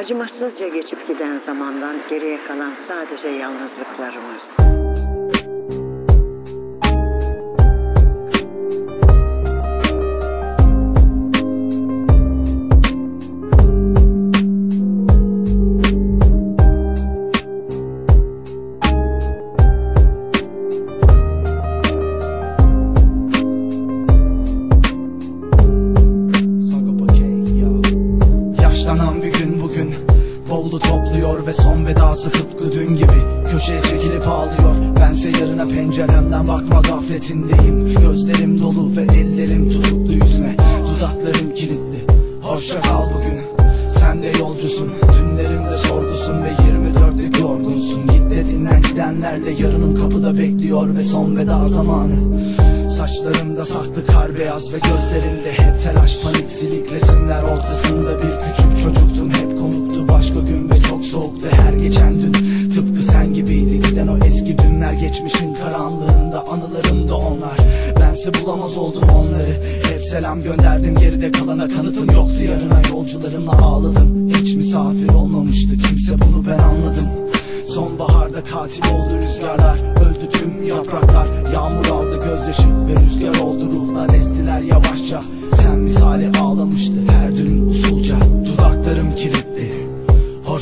Acımasızca geçip giden zamandan geriye kalan sadece yalnızlıklarımız. Vedası tıpkı dün gibi Köşeye çekilip ağlıyor. Bense yarına penceremden bakma gafletindeyim. Gözlerim dolu ve ellerim tutuklu yüzüme. Dudaklarım kilitli. Hoşça kal bugün. Sen de yolcusun. Dünlerimde sorgusun ve 24'lük yorgunsun. Git de dinlen gidenlerle yarınım kapıda bekliyor ve son veda zamanı. Saçlarımda saklı kar beyaz ve gözlerimde hep telaş panik silik. Resimler ortasında bir küçük çocuktum. Hep konuktu başka gün soğuktu her geçen dün. Tıpkı sen gibiydi giden o eski dünler. Geçmişin karanlığında anılarımda onlar. Bense bulamaz oldum onları. Hep selam gönderdim geride kalana kanıtım yoktu. Yarına yolcularımla ağladım. Hiç misafir olmamıştı kimse bunu ben anladım. Sonbaharda katil oldu rüzgarlar. Öldü tüm yapraklar. Yağmur aldı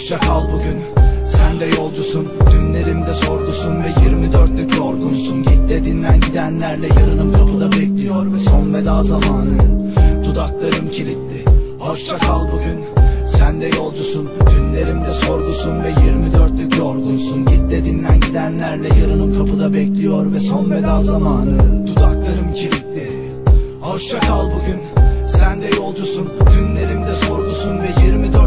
Hoşça kal bugün. Sen de yolcusun. Dünlerimde sorgusun ve 24'lük yorgunsun. Git de dinlen gidenlerle yarınım kapıda bekliyor Ve son veda zamanı. Dudaklarım kilitli. Hoşça kal bugün. Sen de yolcusun. Dünlerimde sorgusun ve 24'lük yorgunsun. Git de dinlen gidenlerle yarınım kapıda bekliyor Ve son veda zamanı. Dudaklarım kilitli. Hoşça kal bugün. Sen de yolcusun. Dünlerimde sorgusun ve 24'lük yorgunsun Git de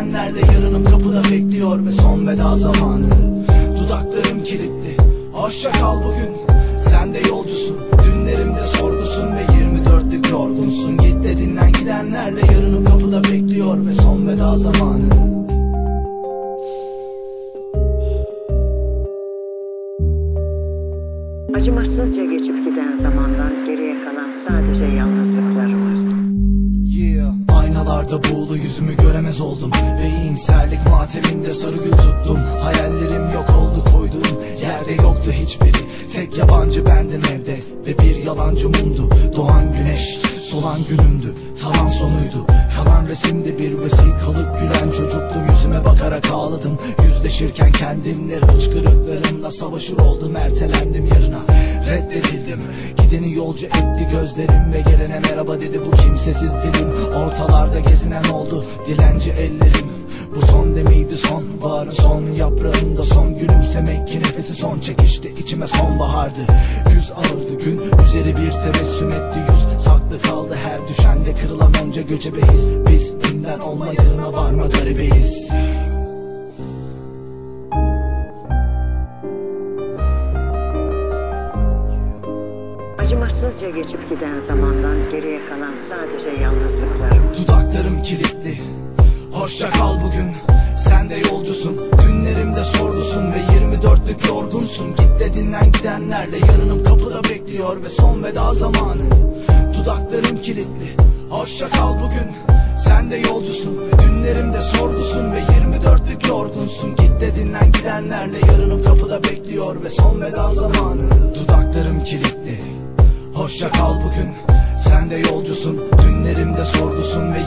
dinlen gidenlerle yarınım kapıda bekliyor Ve son veda zamanı. Dudaklarım kilitli. Hoşça kal bugün Aynalarda buğulu yüzümü göremez oldum. Ve iyimserlik mateminde sarı gül tuttum. Hayallerim yok oldu koyduğum. Yerde yoktu hiçbiri. Tek yabancı bendim evde ve bir yalancı mumdu. Doğan solan günümdü? Talan sonuydu. Kalan resimde bir vesikalık gülen çocuktum Yüzüme bakarak ağladım. Yüzleşirken kendimle Hıçkırıklarımla savaşır oldum. Ertelendim yarına. Reddedildim. Gideni yolcu etti gözlerim Ve gelene merhaba dedi. Bu kimsesiz dilim Ortalarda gezinen oldu. Dilenci ellerim bu son demiydi son Baharın son yaprağında son gülümsemek ki nefesi son çekişti içime sonbahardı Yüz ağırdı gün üzeri bir tebessüm etti yüz. Saklı kaldı her düşende kırılan onca göcebe his. Biz dünden olma yarına varma garibeyiz Acımasızca geçip giden zamandan geriye kalan sadece yalnızlıklarımız. Dudaklarım kilitli Hoşça kal bugün. Sen de yolcusun. Günlerimde sorgusun ve 24'lük yorgunsun. Git de dinlen gidenlerle yarınım kapıda bekliyor Ve son veda zamanı. Dudaklarım kilitli. Hoşça kal bugün. Sen de yolcusun. Günlerimde sorgusun ve 24'lük yorgunsun. Git de dinlen gidenlerle yarınım kapıda bekliyor Ve son veda zamanı. Dudaklarım kilitli. Hoşça kal bugün. Sen de yolcusun. Dünlerimde sorgusun ve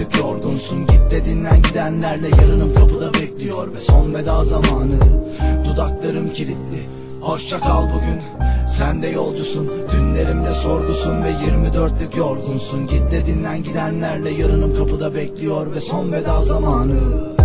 24'lük yorgunsun Git de dinlen gidenlerle yarınım kapıda bekliyor Ve son veda zamanı. Dudaklarım kilitli. Hoşça kal bugün. Sen de yolcusun Dünlerimde sorgusun ve 24'lük yorgunsun. Git de dinlen gidenlerle yarınım kapıda bekliyor Ve son veda zamanı